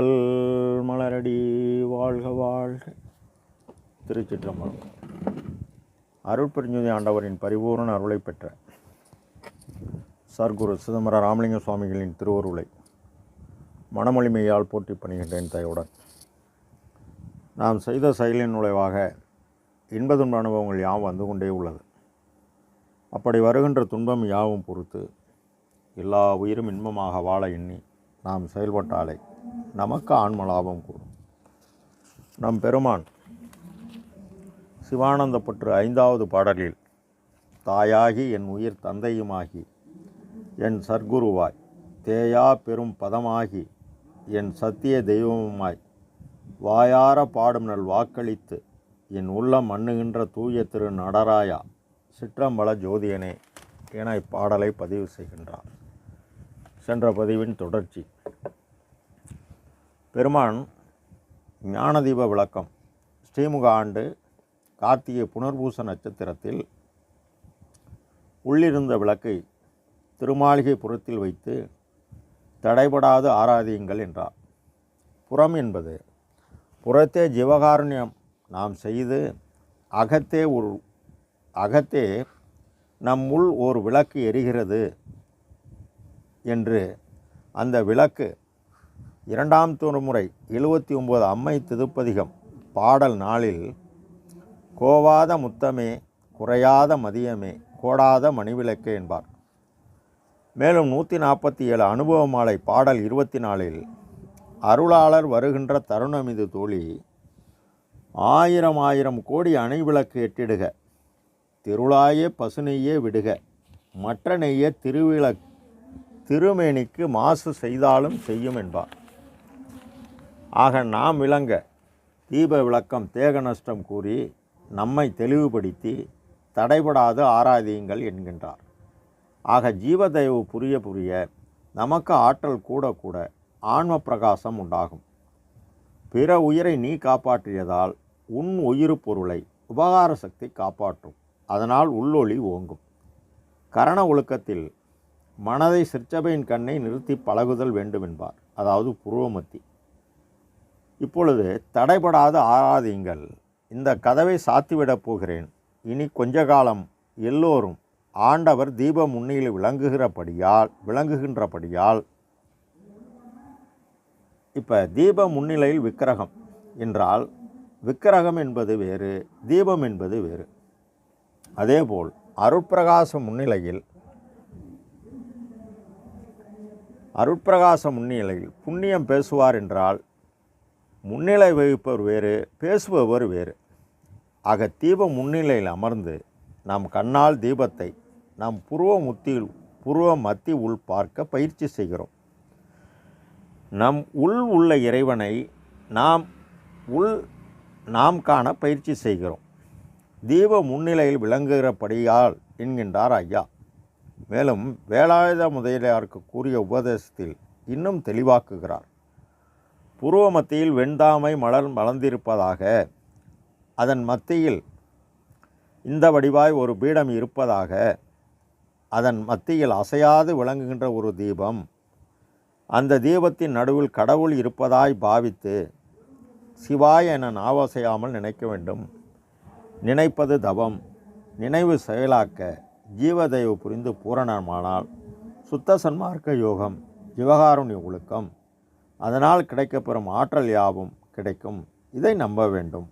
வள்ளல் மலரடி வாழ்க வாழ்க. திருச்சிற்றம்பலம். அருட்பெருஞ்சோதி ஆண்டவரின் பரிபூரண அருளை பெற்ற சர்க்குரு சிதம்பர ராமலிங்க சுவாமிகளின் திருவருளை மனமொழிமையால் போட்டி பணிகின்றேன் தயவுடன் நாம் செய்த செயலின் நுழைவாக இன்ப துன்ப அனுபவங்கள் யாவும் வந்து கொண்டே உள்ளது. அப்படி வருகின்ற துன்பம் யாவும் பொறுத்து எல்லா உயிரும் இன்பமாக வாழ எண்ணி நாம் செயல்பட்டாலே நமக்கு ஆன்ம லாபம் கூடும். நம் பெருமான் சிவானந்தப்பற்று ஐந்தாவது பாடலில் தாயாகி என் உயிர் தந்தையுமாகி என் சர்க்குருவாய் தேயா பெரும் பதமாகி என் சத்திய தெய்வமுமாய் வாயார பாடும் நல் வாக்களித்து என் உள்ளம் மண்ணுகின்ற தூய திரு நடராயா சிற்றம்பல ஜோதியனே என இப்பாடலை பதிவு செய்கின்றார். சென்ற பதிவின் தொடர்ச்சி. பெருமான் ஞானதீப விளக்கம். ஸ்ரீமுக ஆண்டு கார்த்திகை புனர்பூச நட்சத்திரத்தில் உள்ளிருந்த விளக்கை திருமாளிகை புறத்தில் வைத்து தடைபடாது ஆராதியுங்கள் என்றார். புறம் என்பது புறத்தே ஜீவகாருண்யம் நாம் செய்து அகத்தே ஒரு அகத்தே நம் உள் ஒரு விளக்கு எரிகிறது. என்று அந்த விளக்கு இரண்டாம் திருமுறை எழுபத்தி ஒம்பது அம்மை திருப்பதிகம் பாடல் நாளில் கோவாத முத்தமே குறையாத மதியமே கோடாத மணிவிளக்கு என்பார். மேலும் நூற்றி நாற்பத்தி ஏழு அனுபவ மாலை பாடல் இருபத்தி நாலில் அருளாளர் வருகின்ற தருணம் இது தோழி ஆயிரம் ஆயிரம் கோடி அணைவிளக்கு எட்டிடுக திருளாயே பசுநெய்யே விடுக மற்ற நெய்யே திருவிளக் திருமேனிக்கு மாசு செய்தாலும் செய்யும் என்பார். ஆக நாம் விளங்க தீப விளக்கம் தேக நஷ்டம் கூறி நம்மை தெளிவுபடுத்தி தடைபடாது ஆராதியுங்கள் என்கின்றார். ஆக ஜீவதயவு புரிய புரிய நமக்கு ஆற்றல் கூட கூட ஆன்ம பிரகாசம் உண்டாகும். பிற உயிரை நீ காப்பாற்றியதால் உன் உயிர் பொருளை உபகார சக்தி காப்பாற்றும். அதனால் உள்ளொளி ஓங்கும். கரண ஒழுக்கத்தில் மனதை சிற்சபையின் கண்ணை நிறுத்தி பழகுதல் வேண்டும் என்பார் அதாவது புருவமத்தி. இப்பொழுது தடைபடாத ஆராதியுங்கள். இந்த கதவை சாத்திவிடப் போகிறேன். இனி கொஞ்ச காலம் எல்லோரும் ஆண்டவர் தீப முன்னியில் விளங்குகிறபடியால் விளங்குகின்றபடியால் இப்போ தீப முன்னிலையில் விக்கிரகம் என்றால் விக்கிரகம் என்பது வேறு தீபம் என்பது வேறு. அதேபோல் அருட்பிரகாச முன்னிலையில் அருட்பிரகாச முன்னிலையில் புண்ணியம் பேசுவார் என்றால் முன்னிலை வகிப்பவர் வேறு பேசுபவர் வேறு. ஆக தீப முன்னிலையில் அமர்ந்து நம் கண்ணால் தீபத்தை நம் புருவ முத்தியில் புருவ மத்தி உள் பார்க்க பயிற்சி செய்கிறோம். நம் உள் உள்ள இறைவனை நாம் உள் நாம் காண பயிற்சி செய்கிறோம். தீப முன்னிலையில் விளங்குகிறபடியால் என்கின்றார் ஐயா. மேலும் வேலாயுத முதலியாருக்கு கூறிய உபதேசத்தில் இன்னும் தெளிவாக்குகிறார். புருவ மத்தியில் வெண்தாமை மலர் மலர்ந்திருப்பதாக அதன் மத்தியில் இந்த வடிவாய் ஒரு பீடம் இருப்பதாக அதன் மத்தியில் அசையாது விளங்குகின்ற ஒரு தீபம் அந்த தீபத்தின் நடுவில் கடவுள் இருப்பதாய் பாவித்து சிவாய் என நாவசையாமல் நினைக்க வேண்டும். நினைப்பது தவம் நினைவு செயலாக்க ஜீவதயவு புரிந்து பூரணமானால் சுத்த சன்மார்க்க யோகம் ஜிவகாருண்ய ஒழுக்கம் அதனால் கிடைக்கப்பெறும் ஆற்றல் யாவும் கிடைக்கும். இதை நம்ப வேண்டும்.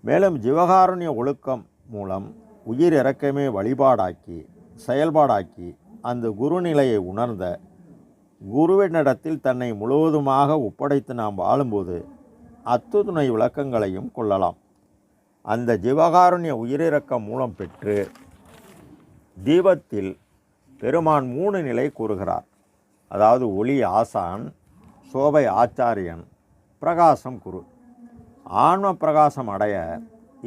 மேலும் ஜீவகாருண்ய ஒழுக்கம் மூலம் உயிர் இறக்கமே வழிபாடாக்கி செயல்பாடாக்கி அந்த குருநிலையை உணர்ந்த குருவினிடத்தில் தன்னை முழுவதுமாக ஒப்படைத்து நாம் வாழும்போது அத்துணை விளக்கங்களையும் கொள்ளலாம். அந்த ஜீவகாருண்ய உயிரிறக்கம் மூலம் பெற்று தீபத்தில் பெருமான் மூணு நிலை கூறுகிறார். அதாவது ஒளி ஆசான் சோபை ஆச்சாரியன் பிரகாசம் குரு. ஆன்ம பிரகாசம் அடைய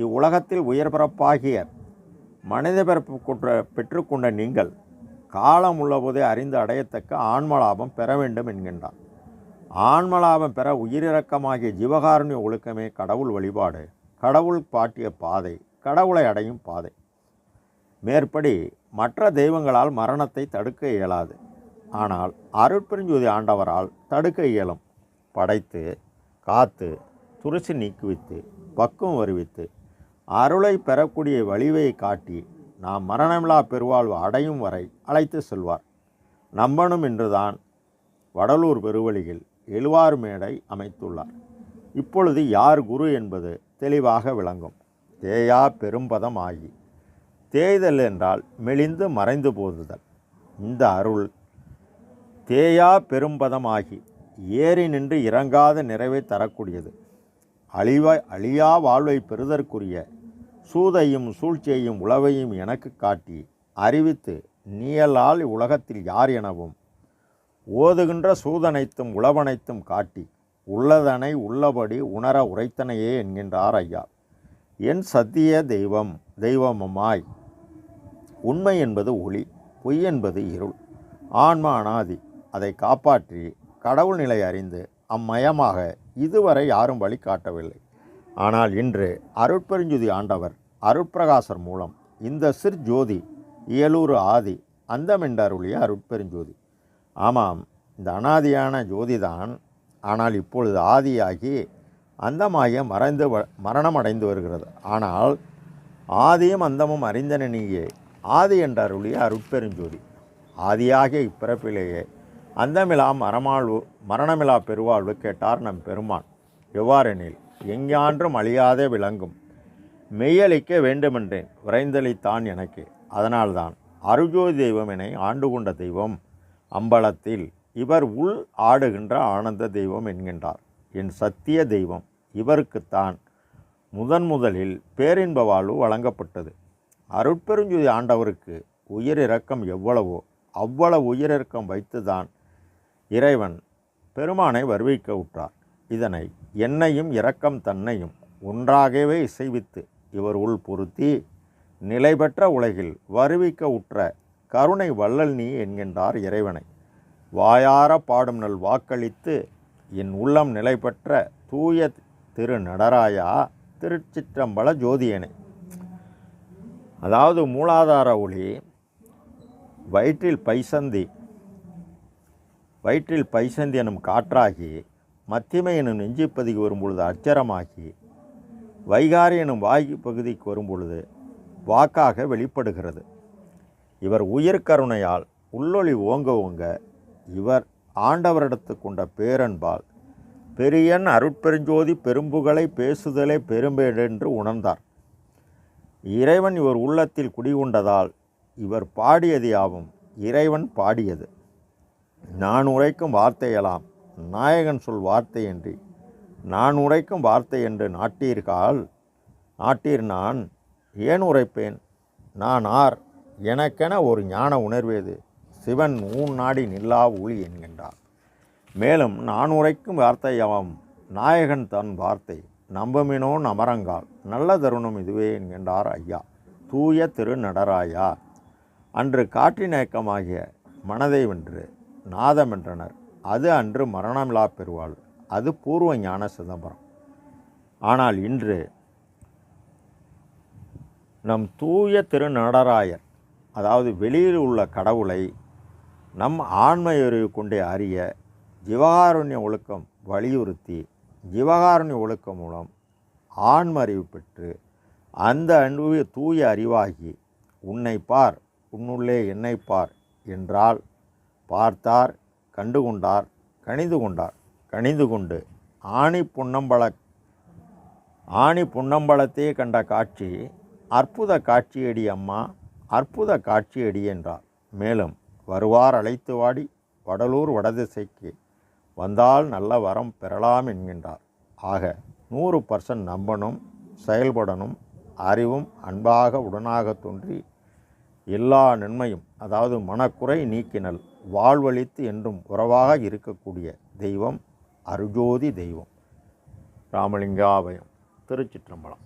இவ்வுலகத்தில் உயர் பிறப்பாகிய மனித பிறப்பு கொன்ற பெற்றுக்கொண்ட நீங்கள் காலம் உள்ளபோதே அறிந்து அடையத்தக்க ஆன்மலாபம் பெற வேண்டும் என்கின்றார். ஆன்மலாபம் பெற உயிரிறக்கமாகிய ஜீவகாருண்ய ஒழுக்கமே கடவுள் வழிபாடு கடவுள் பாட்டிய பாதை கடவுளை அடையும் பாதை. மேற்படி மற்ற தெய்வங்களால் மரணத்தை தடுக்க இயலாது. ஆனால் அருட்பெருஞ்சோதி ஆண்டவரால் தடுக்க இயலும். படைத்து காத்து துருசி நீக்குவித்து பக்குவம் வருவித்து அருளை பெறக்கூடிய வழிவை காட்டி நாம் மரணமில்லா பெருவாழ்வு அடையும் வரை அழைத்து செல்வார். நம்பனும் என்றுதான் வடலூர் பெருவழியில் எழுவார் மேடை அமைத்துள்ளார். இப்பொழுது யார் குரு என்பது தெளிவாக விளங்கும். தேயா பெரும்பதம் ஆகி. தேய்தல் என்றால் மெலிந்து மறைந்து போதுதல். இந்த அருள் தேயா பெரும்பதமாகி ஏறி நின்று இறங்காத நிறைவை தரக்கூடியது. அழிவாய் அழியா வாழ்வை பெறுதற்குரிய சூதையும் சூழ்ச்சியையும் உளவையும் எனக்கு காட்டி அறிவித்து நீயலால் உலகத்தில் யார் எனவும் ஓதுகின்ற சூதனைத்தும் உளவனைத்தும் காட்டி உள்ளதனை உள்ளபடி உணர உரைத்தனையே என்கின்றார் ஐயா. என் சத்திய தெய்வம் தெய்வமமாய் உண்மை என்பது ஒளி பொய் என்பது இருள். ஆன்மா அனாதி அதை காப்பாற்றி கடவுள் நிலை அறிந்து அம்மயமாக இதுவரை யாரும் வழி காட்டவில்லை. ஆனால் இன்று அருட்பெருஞ்சுதி ஆண்டவர் அருட்பிரகாசர் மூலம் இந்த சிற்ஜோதி இயலூர் ஆதி அந்தமெண்டருளிய அருட்பெருஞ்சோதி ஆமாம் இந்த அனாதியான ஜோதிதான் ஆனால் இப்பொழுது ஆதியாகி அந்தமாகிய மறைந்து வ- மரணமடைந்து வருகிறது. ஆனால் ஆதியும் அந்தமும் அறிந்தன நீயே ஆதி என்ற அருளிய அருட்பெருஞ்சோதி. ஆதியாகிய இப்பிறப்பிலேயே அந்தமிலா மரமாழ்வு மரணமிலா பெருவாழ்வு கேட்டார் நம் பெருமான். எவ்வாறெனில் எங்கான்றும் அழியாதே விளங்கும். மெய்யளிக்க வேண்டுமென்றேன் விரைந்தளித்தான் எனக்கு. அதனால்தான் அருஜோதி தெய்வம் என ஆண்டு கொண்ட தெய்வம் அம்பலத்தில் இவர் உள் ஆடுகின்ற ஆனந்த தெய்வம் என்கின்றார். என் சத்திய தெய்வம் இவருக்குத்தான் முதன் முதலில் பேரின்ப வாழ்வு வழங்கப்பட்டது. அருட்பெருஞ்சுதி ஆண்டவருக்கு உயிரிரக்கம் எவ்வளவோ அவ்வளவு உயிரிரக்கம் வைத்துதான் இறைவன் பெருமானை வருவிக்க விட்டார் இதனை என்னையும் இரக்கம் தன்னையும் ஒன்றாகவே இசைவித்து இவர் உள் பொருத்தி நிலைபெற்ற உலகில் வருவிக்க உற்ற கருணை வள்ளல் நீ என்கின்றார் இறைவனை. வாயார பாடும் நல் வாக்களித்து என் உள்ளம் நிலைபெற்ற தூய திரு நடராயா திருச்சிற்றம்பல ஜோதியனை. அதாவது மூலாதார ஒளி வயிற்றில் பைசந்தி வயிற்றில் பைசந்தி எனும் காற்றாகி மத்திமை எனும் நெஞ்சிப்பதிக்கு வரும்பொழுது அச்சரமாகி வைகாரி எனும் வாயு பகுதிக்கு வரும்பொழுது வாக்காக வெளிப்படுகிறது. இவர் உயிர் கருணையால் உள்ளொளி ஓங்க ஓங்க இவர் ஆண்டவரிடத்து கொண்ட பேரன்பால் பெரியன் அருட்பெருஞ்சோதி பெரும்புகளை பேசுதலே பெரும்பேடென்று உணர்ந்தார். இறைவன் இவர் உள்ளத்தில் குடிகொண்டதால் இவர் பாடியது யாவும் இறைவன் பாடியது. நான் உரைக்கும் வார்த்தையெல்லாம் நாயகன் சொல் வார்த்தையின்றி நான் உரைக்கும் வார்த்தை என்று நாட்டீர்கால் நாட்டீர் நான் ஏன் உரைப்பேன்? நான் ஆர் எனக்கென ஒரு ஞான உணர்வேது சிவன் ஊன் நாடி நில்லா ஊழி என்கின்றார். மேலும் நான் உரைக்கும் வார்த்தையாம் நாயகன் தன் வார்த்தை நம்பமினோ அமரங்கால் நல்ல தருணம் இதுவே என்கின்றார் ஐயா. தூய திரு நடராயா அன்று காற்றினேக்கமாகிய மனதை வென்று நாதமென்றனர் அது அன்று மரணமிலா பெறுவாள் அது பூர்வ ஞான சிதம்பரம். ஆனால் இன்று நம் தூய திரு நடராயர் அதாவது வெளியில் உள்ள கடவுளை நம் ஆண்மையறிவு கொண்டே அறிய ஜீவகாருண்ய ஒழுக்கம் வலியுறுத்தி ஜீவகாருண்ய ஒழுக்கம் மூலம் ஆன்ம அறிவு பெற்று அந்த அன்பு தூய அறிவாகி உன்னை பார் உன்னுள்ளே என்னை பார் என்றால் பார்த்தார் கண்டு கொண்டார் கணிந்து கொண்டார் கணிந்து கொண்டு ஆணி புன்னம்பல ஆணி புன்னம்பலத்தையே கண்ட காட்சி அற்புத காட்சியடி அம்மா அற்புத காட்சியடி என்றார். மேலும் வருவார் அழைத்து வாடி வடலூர் வடதிசைக்கு வந்தால் நல்ல வரம் பெறலாம் என்கின்றார். ஆக நூறு பர்சன்ட் நம்பணும் செயல்படணும் அறிவும் அன்பாக உடனாக தோன்றி எல்லா நன்மையும் அதாவது மனக்குறை நீக்கினல் வாழ்வழித்து என்றும் உறவாக இருக்கக்கூடிய தெய்வம் அருஜோதி தெய்வம். ராமலிங்காபயம் திருச்சிற்றம்பலம்.